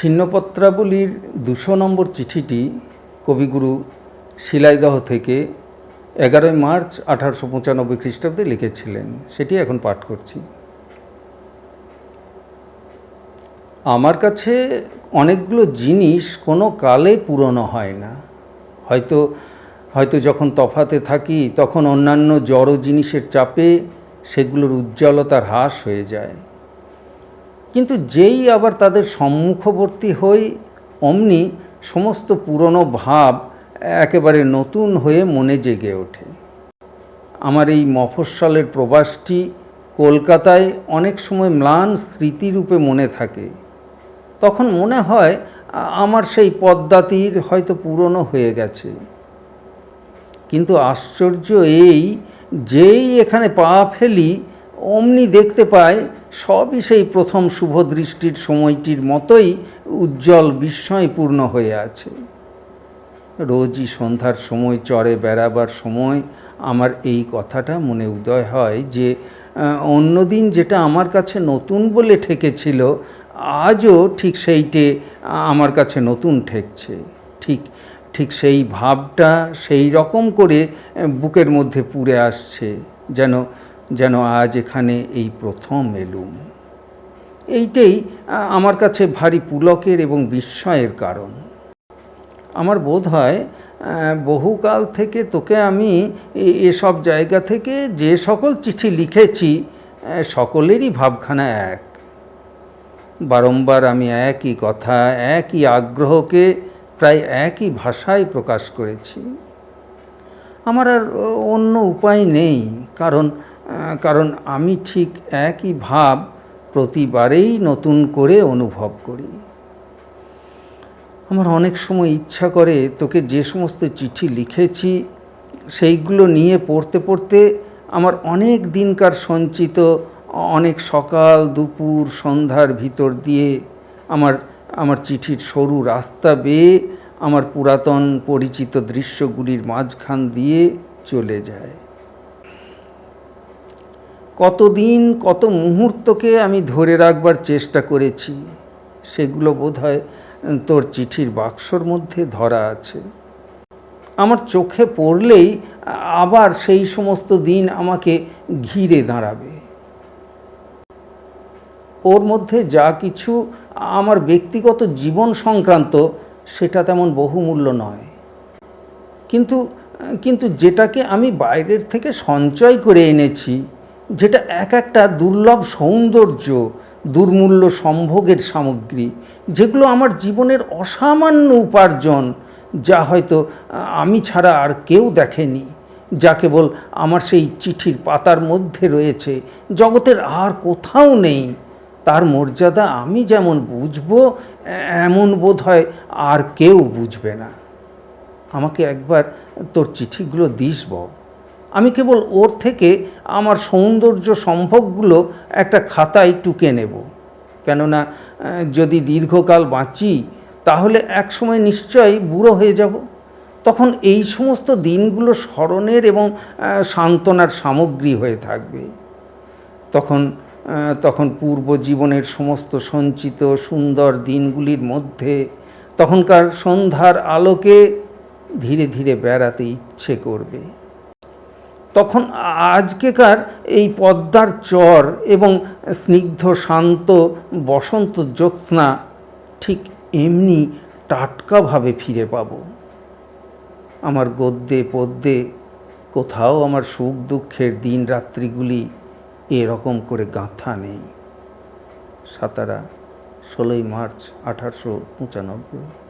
ছিন্নপত্রাবলীর দুশো নম্বর চিঠিটি কবিগুরু শিলাইদহ থেকে এগারোই মার্চ আঠারোশো পঁচানব্বই খ্রিস্টাব্দে লিখেছিলেন। সেটি এখন পাঠ করছি। আমার কাছে অনেকগুলো জিনিস কোনো কালে পুরনো হয় না। হয়তো হয়তো যখন তফাতে থাকি, তখন অন্যান্য জড় জিনিসের চাপে সেগুলোর উজ্জ্বলতার হ্রাস হয়ে যায়। কিন্তু যেই আবার তাদের সম্মুখবর্তী হই, অমনি সমস্ত পুরনো ভাব একেবারে নতুন হয়ে মনে জেগে ওঠে। আমার এই মফস্বলের প্রবাসটি কলকাতায় অনেক সময় ম্লান স্মৃতিরূপে মনে থাকে। তখন মনে হয়, আমার সেই পদ্মাতীর হয়তো পুরনো হয়ে গেছে। কিন্তু আশ্চর্য এই, যেই এখানে পা ফেলি অমনি দেখতে পাই সবই সেই প্রথম শুভ দৃষ্টির সময়টির মতোই উজ্জ্বল বিস্ময়পূর্ণ হয়ে আছে। রোজই সন্ধ্যার সময় চড়ে বেড়াবার সময় আমার এই কথাটা মনে উদয় হয় যে অন্যদিন যেটা আমার কাছে নতুন বলে ঠেকেছিল, আজও ঠিক সেইটে আমার কাছে নতুন ঠেকছে। ঠিক ঠিক সেই ভাবটা সেই রকম করে বুকের মধ্যে পুড়ে আসছে, যেন যেন আজ এখানে এই প্রথম এলুম। এইটাই আমার কাছে ভারী পুলকের এবং বিস্ময়ের কারণ। আমার বোধ হয় বহুকাল থেকে তোকে আমি এসব জায়গা থেকে যে সকল চিঠি লিখেছি সকলেরই ভাবখানা এক। বারংবার আমি একই কথা, একই আগ্রহকে প্রায় একই ভাষায় প্রকাশ করেছি। আমার আর অন্য উপায় নেই, কারণ কারণ আমি ঠিক একই ভাব প্রতিবারেই নতুন করে অনুভব করি। আমার অনেক সময় ইচ্ছা করে তোকে যে সমস্ত চিঠি লিখেছি, সেইগুলো নিয়ে পড়তে পড়তে আমার অনেক দিনকার সঞ্চিত, অনেক সকাল, দুপুর, সন্ধ্যার ভিতর দিয়ে আমার আমার চিঠির সরু রাস্তা বেয়ে আমার পুরাতন পরিচিত দৃশ্যগুলির মাঝখান দিয়ে চলে যায়। কতদিন, কত মুহূর্তকে আমি ধরে রাখবার চেষ্টা করেছি, সেগুলো বোধহয় তোর চিঠির বাক্সর মধ্যে ধরা আছে। আমার চোখে পড়লেই, আবার সেই সমস্ত দিন আমাকে ঘিরে দাঁড়াবে। ওর মধ্যে যা কিছু আমার ব্যক্তিগত জীবন সংক্রান্ত, সেটা তেমন বহুমূল্য নয়। কিন্তু কিন্তু যেটাকে আমি বাইরের থেকে সঞ্চয় করে এনেছি যেটা এক একটা দুর্লভ সৌন্দর্য, দুর্মূল্য সম্ভোগের সামগ্রী, যেগুলো আমার জীবনের অসামান্য উপার্জন, যা হয়তো আমি ছাড়া আর কেউ দেখেনি, যা কেবল আমার সেই চিঠির পাতার মধ্যে রয়েছে, জগতের আর কোথাও নেই। তার মর্যাদা আমি যেমন বুঝব, এমন বোধ হয় আর কেউ বুঝবে না। আমাকে একবার তোর চিঠিগুলো দিস বল আমি কেবল ওর থেকে আমার সৌন্দর্য সম্ভবগুলো একটা খাতায় টুকে নেব। কেননা যদি দীর্ঘকাল বাঁচি, তাহলে একসময় নিশ্চয়ই বুড়ো হয়ে যাব। তখন এই সমস্ত দিনগুলো স্মরণের এবং সান্ত্বনার সামগ্রী হয়ে থাকবে। তখন তখন পূর্ব জীবনের সমস্ত সঞ্চিত সুন্দর দিনগুলির মধ্যে তখনকার সন্ধ্যার আলোকে ধীরে ধীরে বেড়াতে ইচ্ছে করবে। তখন আজকেকার এই পদ্মার চর এবং স্নিগ্ধ, শান্ত, বসন্ত জ্যোৎস্না ঠিক এমনি টাটকাভাবে ফিরে পাব। আমার গদ্যে, পদ্যে, কোথাও আমার সুখ দুঃখের দিন রাত্রিগুলি এরকম করে গাঁথা নেই। সাতারা, ষোলোই মার্চ আঠারোশো পঁচানব্বই।